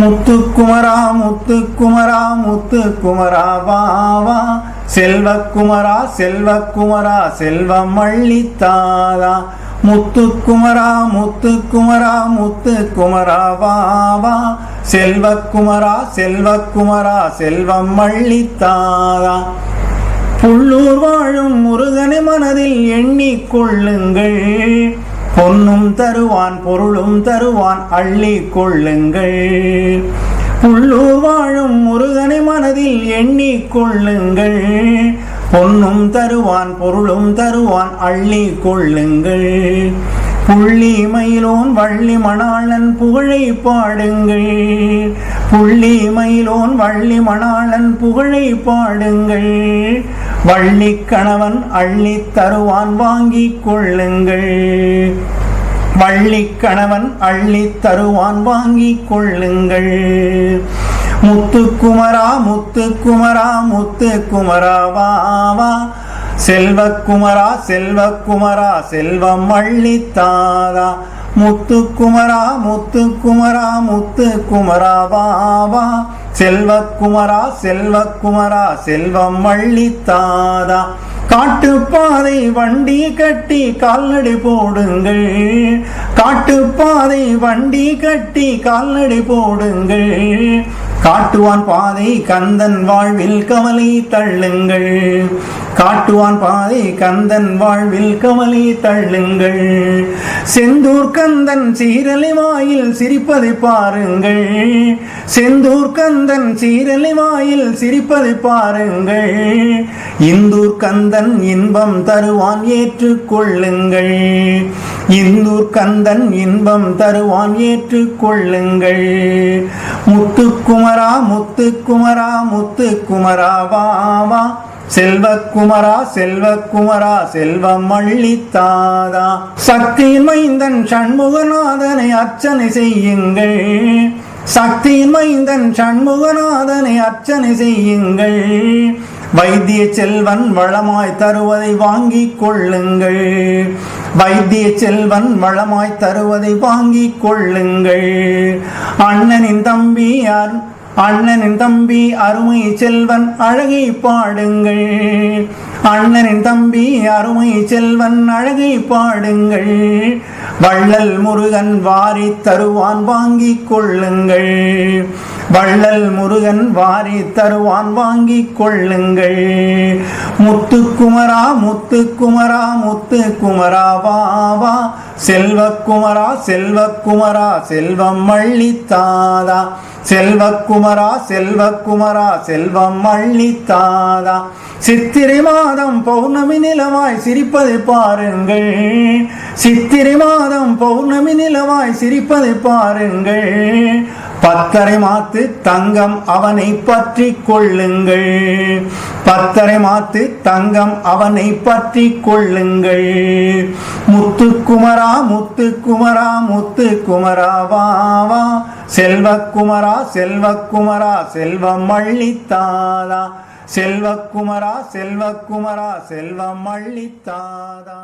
முத்துக்குமரா முத்துக்குமரா முத்துக்குமரா வா வா. செல்வக்குமரா செல்வக்குமரா செல்வம் அள்ளித்தாதா முத்துக்குமரா முத்துக்குமரா முத்துக்குமரா வா குமரா செல்வக்குமரா செல்வக்குமரா செல்வம் அள்ளித்தாதா புள்ளூர் வாழும் முருகனை மனதில் எண்ணிக்கொள்ளுங்கள் பொன்னும் தருவான் பொருளும் தருவான் அள்ளி கொள்ளுங்கள். உள்ளூர் வாழும் முருகனை மனதில் எண்ணிக்கொள்ளுங்கள் பொன்னும் தருவான் பொருளும் தருவான் அள்ளி கொள்ளுங்கள். புள்ளி மயிலோன் வள்ளி மணாளன் புகழை பாடுங்கள். புள்ளி மயிலோன் வள்ளி மணாளன் புகழை பாடுங்கள். வள்ளி கணவன் அள்ளி தருவான் வாங்கிக் கொள்ளுங்கள். வள்ளி கணவன் அள்ளி தருவான் வாங்கிக் கொள்ளுங்கள். முத்துக்குமரா முத்துக்குமரா முத்துக்குமரா வா வா. செல்வக்குமரா செல்வக்குமரா செல்வம் அள்ளித்தாதா முத்துக்குமரா முத்துக்குமரா முத்துக்குமரா வாவா செல்வக்குமரா செல்வக்குமரா செல்வம் அள்ளித்தாதா காட்டுப்பாதை வண்டி கட்டி கால்நடை போடுங்கள். காட்டுப்பாதை வண்டி கட்டி கால்நடை போடுங்கள். காட்டுவான் பாதை கந்தன் வாழ்வில் கவலை தள்ளுங்கள். காட்டுவான் பாதை கந்தன் வாழ்வில் கவலை தள்ளுங்கள். செந்தூர் கந்தன் சீரலை வாயில் சிரிப்பதை பாருங்கள். செந்தூர் கந்தன் சீரலை வாயில் சிரிப்பதை பாருங்கள். இந்தூர் கந்தன் இன்பம் தருவான் ஏற்றுக்கொள்ளுங்கள். இந்தூர் கந்தன் இன்பம் தருவான் ஏற்றுக்கொள்ளுங்கள். முத்துக்குமரா முத்துக்குமரா முத்துக்குமரா வா வா. செல்வக்குமரா செல்வக்குமரா செல்வம் மள்ளித்தாதா சக்தியின் மைந்தன் சண்முகநாதனை அர்ச்சனை செய்யுங்கள். சக்தியின் மைந்தன் சண்முகநாதனை அர்ச்சனை செய்யுங்கள். வைத்திய செல்வன் வளமாய் தருவதை வாங்கிக் கொள்ளுங்கள். வைத்திய செல்வன் வளமாய் தருவதை வாங்கிக் கொள்ளுங்கள். அண்ணனின் தம்பி யார் அண்ணனின் தம்பி அருமை செல்வன் அழகை பாடுங்கள். அண்ணனின் தம்பி அருமை செல்வன் அழகை பாடுங்கள். வள்ளல் முருகன் வாரி தருவான் வாங்கி கொள்ளுங்கள். வள்ளல் முருகன் வாரி தருவான் வாங்கி கொள்ளுங்கள். முத்துக்குமரா முத்துக்குமரா முத்துக்குமரா வா செல்வக்குமரா செல்வக்குமரா செல்வம் மள்ளித்தாதா செல்வக்குமரா செல்வக்குமரா செல்வம் மள்ளித்தாதா சித்திரை மாதம் பௌர்ணமி நிலவாய் சிரிப்பதை பாருங்கள். சித்திரை மாதம் பௌர்ணமி நிலவாய் சிரிப்பதை பாருங்கள். பத்தரை மாத்து தங்கம் அவனை பற்றி கொள்ளுங்கள். பத்தரை மாத்து தங்கம் அவனை பற்றி கொள்ளுங்கள். முத்துக்குமரா முத்துக்குமரா முத்துக்குமரா வா வா. செல்வக்குமரா செல்வக்குமரா செல்வம் மள்ளித்தாதா செல்வக்குமரா செல்வக்குமரா செல்வம் மள்ளித்தாதா